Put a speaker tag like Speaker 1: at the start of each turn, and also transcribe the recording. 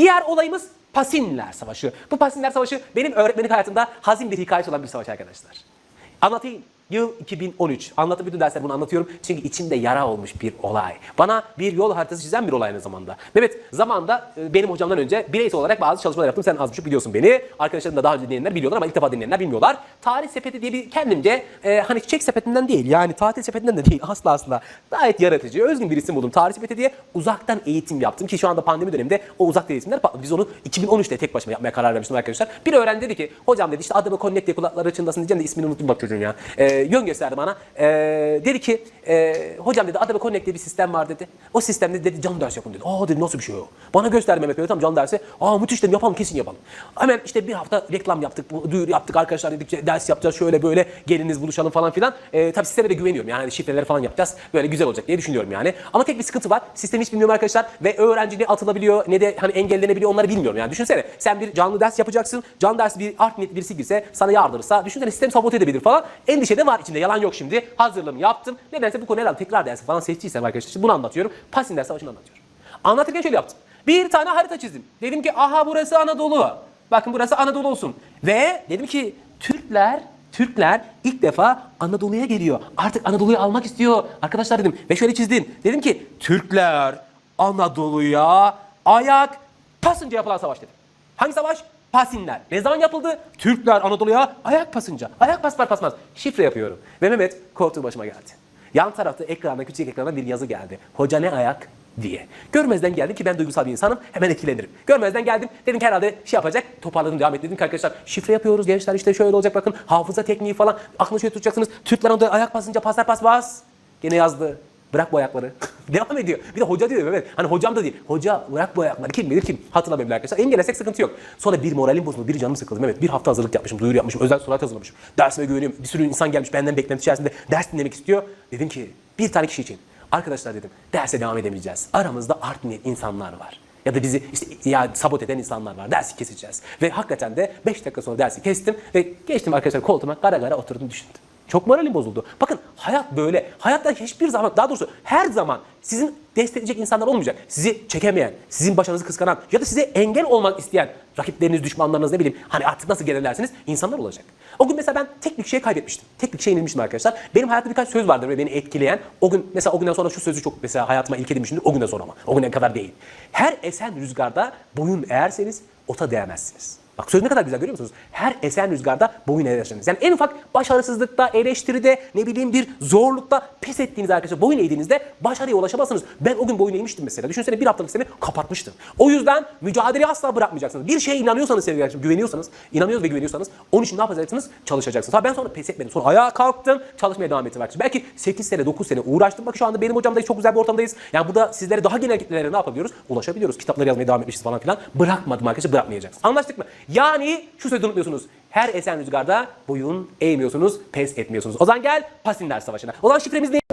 Speaker 1: Diğer olayımız Pasinler Savaşı. Bu Pasinler Savaşı benim öğretmenlik hayatımda hazin bir hikayesi olan bir savaş arkadaşlar. Anlatayım. Yıl 2013. Anlatıp bütün dersler bunu anlatıyorum. Çünkü içimde yara olmuş bir olay. Bana bir yol haritası çizen bir olay aynı zamanda. Mehmet zamanında e, benim hocamdan önce bireysel olarak bazı çalışmalar yaptım. Sen az buçuk biliyorsun beni. Arkadaşlarım da daha önce dinleyenler biliyorlar ama ilk defa dinleyenler bilmiyorlar. Tarih sepeti diye bir kendimce e, hani çiçek sepetinden değil yani tatil sepetinden de değil asla asla. Gayet yaratıcı, özgün bir isim buldum. Tarih sepeti diye uzaktan eğitim yaptım ki şu anda pandemi döneminde o uzaktan eğitimler. Biz onu 2013'te tek başıma yapmaya karar vermiştim arkadaşlar. Bir öğrenci dedi ki hocam dedi işte adımı Connect diye kulakları çınlasın diyeceğim de ismini unuttum bak çocuğun ya. E, yön gösterdi bana. E, dedi ki e, hocam dedi adımı Connect diye bir sistem var dedi. O sistemde dedi canlı ders yapın dedi. Aa dedi nasıl bir şey o? Bana gösterdi Mehmet Bey tam canlı dersi. Aa müthiş dedim yapalım kesin yapalım. Hemen işte bir hafta reklam yaptık, bu duyuru yaptık arkadaşlar dedik işte ders yapacağız şöyle böyle geliniz buluşalım falan filan. E, tabii sisteme de güveniyorum yani şifreleri falan yapacağız. Böyle güzel olacak diye düşünüyorum yani. Ama tek bir sıkıntı var. Sistemi hiç bilmiyorum arkadaşlar ve öğrenci ne atılabiliyor ne de hani engellenebiliyor onları bilmiyorum yani. Düşünsene sen bir canlı ders yapacaksın. Canlı dersi bir art niyetli birisi girse sana yardırırsa düşünsene sistem sabote edebilir falan. Endişe de var içinde yalan yok şimdi. Hazırlığımı yaptım. Nedense bu konu herhalde tekrar dersi falan seçtiysem arkadaşlar şimdi bunu anlatıyorum. Pasin savaşını anlatıyorum. Anlatırken şöyle yaptım. Bir tane harita çizdim. Dedim ki aha burası Anadolu. Bakın burası Anadolu olsun. Ve dedim ki Türkler Türkler ilk defa Anadolu'ya geliyor. Artık Anadolu'yu almak istiyor. Arkadaşlar dedim ve şöyle çizdim. Dedim ki Türkler Anadolu'ya ayak pasınca yapılan savaş dedim. Hangi savaş? Pasinler. Ne zaman yapıldı? Türkler Anadolu'ya ayak pasınca. Ayak paslar pasmaz. Şifre yapıyorum. Ve Mehmet korktuğu başıma geldi. Yan tarafta ekranda küçük ekranda bir yazı geldi. Hoca ne ayak diye. Görmezden geldim ki ben duygusal bir insanım. Hemen etkilenirim. Görmezden geldim. Dedim ki herhalde şey yapacak. Toparladım devam et. Dedim ki arkadaşlar şifre yapıyoruz gençler işte şöyle olacak bakın. Hafıza tekniği falan. Aklını şöyle tutacaksınız. Türkler Anadolu'ya ayak basınca paslar pas bas. Gene yazdı. Bırak bu ayakları. Devam ediyor. Bir de hoca diyor evet. Hani hocam da değil. Hoca bırak bu ayakları. Kim bilir kim? Hatırlamıyorum arkadaşlar. Engellesek sıkıntı yok. Sonra bir moralim bozuldu. Bir canım sıkıldı. Evet bir hafta hazırlık yapmışım. Duyuru yapmışım. Özel sorular hazırlamışım. Dersime güveniyorum. Bir sürü insan gelmiş. Benden beklenti içerisinde ders dinlemek istiyor. Dedim ki bir tane kişi için. Arkadaşlar dedim derse devam edemeyeceğiz. Aramızda art niyet insanlar var. Ya da bizi işte ya sabot eden insanlar var. Dersi keseceğiz. Ve hakikaten de 5 dakika sonra dersi kestim ve geçtim arkadaşlar koltuğuma kara kara oturdum düşündüm. Çok moralim bozuldu. Bakın hayat böyle. Hayatta hiçbir zaman, daha doğrusu her zaman sizin destekleyecek insanlar olmayacak. Sizi çekemeyen, sizin başarınızı kıskanan ya da size engel olmak isteyen rakipleriniz, düşmanlarınız ne bileyim hani artık nasıl gelirlersiniz insanlar olacak. O gün mesela ben tek bir şey kaybetmiştim. Tek bir şey yenilmiştim arkadaşlar. Benim hayatta birkaç söz vardır ve beni etkileyen. O gün mesela o günden sonra şu sözü çok mesela hayatıma ilk edinmişimdir. O günden sonra ama. O güne kadar değil. Her esen rüzgarda boyun eğerseniz ota değmezsiniz. Bak söz ne kadar güzel görüyor musunuz? Her esen rüzgarda boyun eğerseniz. Yani en ufak başarısızlıkta, eleştiride, ne bileyim bir zorlukta pes ettiğiniz arkadaşlar boyun eğdiğinizde başarıya ulaşamazsınız. Ben o gün boyun eğmiştim mesela. Düşünsene bir haftalık seni kapatmıştım. O yüzden mücadeleyi asla bırakmayacaksınız. Bir şeye inanıyorsanız sevgili arkadaşlar, güveniyorsanız, inanıyoruz ve güveniyorsanız onun için ne yapacaksınız? Çalışacaksınız. Ha ben sonra pes etmedim. Sonra ayağa kalktım, çalışmaya devam ettim arkadaşlar. Belki 8 sene, 9 sene uğraştım. Bak şu anda benim hocamdayız, çok güzel bir ortamdayız. Yani burada sizlere daha genel kitlelere ne yapabiliyoruz? Ulaşabiliyoruz. Kitapları yazmaya devam etmişiz falan filan. Bırakmadım arkadaşlar, bırakmayacağız. Anlaştık mı? Yani şu sözü unutmuyorsunuz. Her esen rüzgarda boyun eğmiyorsunuz, pes etmiyorsunuz. O zaman gel Pasinler Savaşı'na. O zaman şifremiz ne?